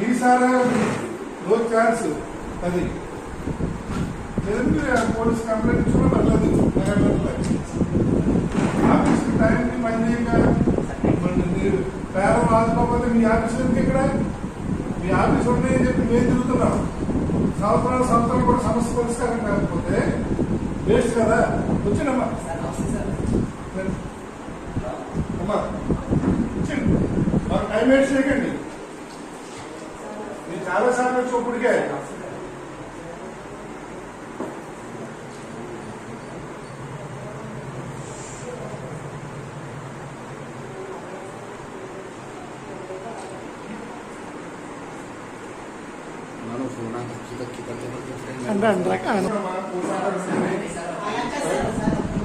ఈసారి no chance అది police complaint ఇచ్చుకున్నా పర్లేదు ఆఫీస్ టైంకి పని చేయక మరి మీరు పేరం రాసుకోకపోతే మీ ఆఫీస్ ఎందుకు ఇక్కడ మీ ఆఫీస్ ఉన్నాయని చెప్పి మేము తిరుగుతున్నాం సంవత్సరాలు సంవత్సరాలు కూడా సమస్య పరిష్కారం కాకపోతే వేస్ట్ కదా వచ్చినమ్మా అమ్మా ఇచ్చింది మరి టైం వేస్ట్ చేయకండి. మీరు చాలాసార్లు వచ్చినప్పటికే అంటే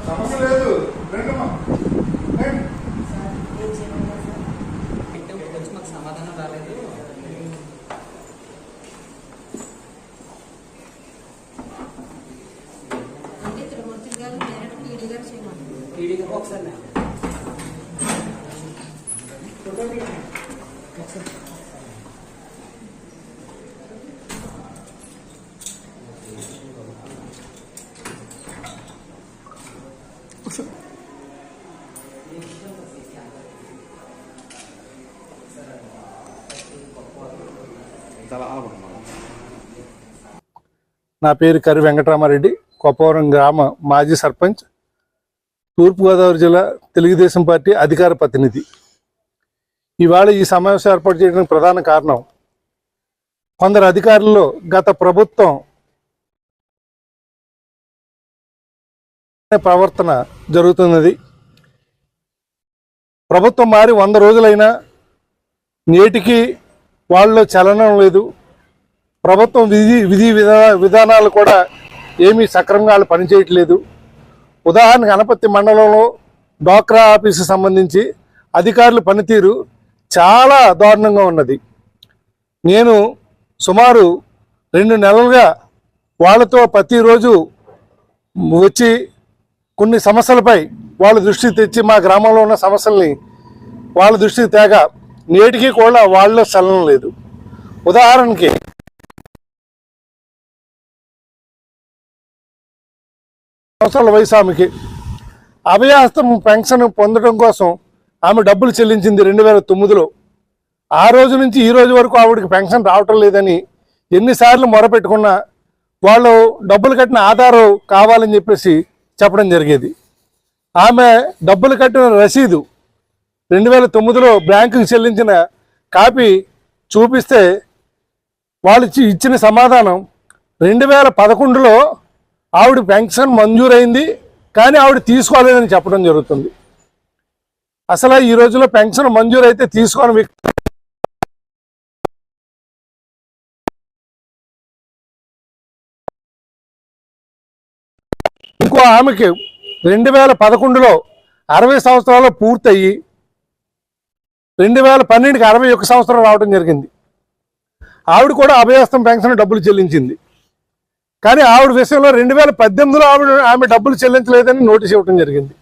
సమస్య లేదు. రాలేదు. అంటే త్రిమూర్తి గారు డైరెక్ట్ పీడీ గారు చేయమన్నారు టీడీకి ఒకసారి. నా- పేరు కరి వెంకటరామారెడ్డి కొప్పవరం గ్రామ మాజీ సర్పంచ్ తూర్పుగోదావరి జిల్లా తెలుగుదేశం పార్టీ అధికార ప్రతినిధి. ఇవాళ ఈ సమావేశం ఏర్పాటు చేయడానికి ప్రధాన కారణం కొందరు అధికారుల్లో గత ప్రభుత్వం ప్రవర్తన జరుగుతున్నది. ప్రభుత్వం మారి వంద రోజులైనా నేటికి వాళ్ళలో చలనం లేదు. ప్రభుత్వం విధి విధి విధా విధానాలు కూడా ఏమీ సక్రమంగా వాళ్ళు పనిచేయట్లేదు. ఉదాహరణకు గణపతి మండలంలో డ్వాక్రా ఆఫీసు సంబంధించి అధికారుల పనితీరు చాలా దారుణంగా ఉన్నది. నేను సుమారు రెండు నెలలుగా వాళ్ళతో ప్రతిరోజు వచ్చి కొన్ని సమస్యలపై వాళ్ళ దృష్టికి తెచ్చి మా గ్రామంలో ఉన్న సమస్యల్ని వాళ్ళ దృష్టికి తేగా నేటికి కూడా వాళ్ళలో చలనం లేదు. ఉదాహరణకి సంవత్సరాల వయసు ఆమెకి. అభయాస్తం పెన్షన్ పొందడం కోసం ఆమె డబ్బులు చెల్లించింది రెండు వేల తొమ్మిదిలో. ఆ రోజు నుంచి ఈ రోజు వరకు ఆవిడకి పెన్షన్ రావటం లేదని ఎన్నిసార్లు మొరపెట్టుకున్నా వాళ్ళు డబ్బులు కట్టిన ఆధారం కావాలని చెప్పేసి చెప్పడం జరిగేది. ఆమె డబ్బులు కట్టిన రసీదు రెండు వేల తొమ్మిదిలో బ్యాంకుకి చెల్లించిన కాపీ చూపిస్తే వాళ్ళు ఇచ్చి- ఇచ్చిన సమాధానం రెండు వేల పదకొండులో ఆవిడ పెన్షన్ మంజూరైంది కానీ ఆవిడ తీసుకోలేదని చెప్పడం జరుగుతుంది. అసలు ఈ రోజులో పెన్షన్ మంజూరైతే తీసుకోని వ్యక్తి ఇంకో ఆమెకి రెండు వేల పదకొండులో అరవై సంవత్సరాలు పూర్తయి రెండు వేల పన్నెండుకి అరవై ఒక్క సంవత్సరం రావడం జరిగింది. ఆవిడ కూడా అభయస్తం పెన్షన్ డబ్బులు చెల్లించింది. కానీ ఆవిడ విషయంలో రెండు వేల పద్దెనిమిదిలో ఆవిడ ఆమె డబ్బులు చెల్లించలేదని నోటీస్ ఇవ్వడం జరిగింది.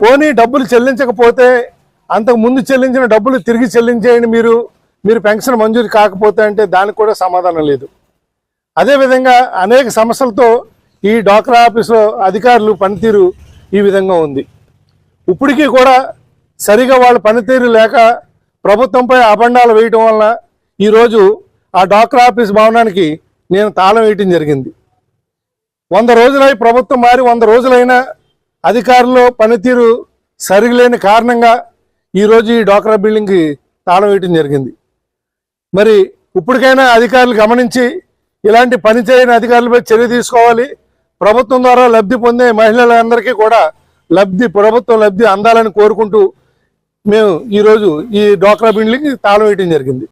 పోనీ డబ్బులు చెల్లించకపోతే అంతకు ముందు చెల్లించిన డబ్బులు తిరిగి చెల్లించేయండి మీరు మీరు పెన్షన్ మంజూరు కాకపోతే అంటే దానికి కూడా సమాధానం లేదు. అదేవిధంగా అనేక సమస్యలతో ఈ డాక్రా ఆఫీసులో అధికారులు పనితీరు ఈ విధంగా ఉంది. ఇప్పటికీ కూడా సరిగా వాళ్ళ పనితీరు లేక ప్రభుత్వంపై అబండాలు వేయటం వలన ఈరోజు ఆ డాక్టర్ ఆఫీస్ భవనానికి నేను తాళం వేయటం జరిగింది. వంద రోజులై ప్రభుత్వం మారి వంద రోజులైనా అధికారులు పనితీరు సరిగలేని కారణంగా ఈరోజు ఈ డోక్రా బిల్డింగ్కి తాళం వేయటం జరిగింది. మరి ఇప్పటికైనా అధికారులు గమనించి ఇలాంటి పని చేయని అధికారులపై చర్య తీసుకోవాలి. ప్రభుత్వం ద్వారా లబ్ధి పొందే మహిళలందరికీ కూడా లబ్ధి ప్రభుత్వం లబ్ధి అందాలని కోరుకుంటూ మేము ఈరోజు ఈ డోక్రా బిల్డింగ్ తాళం వేయటం జరిగింది.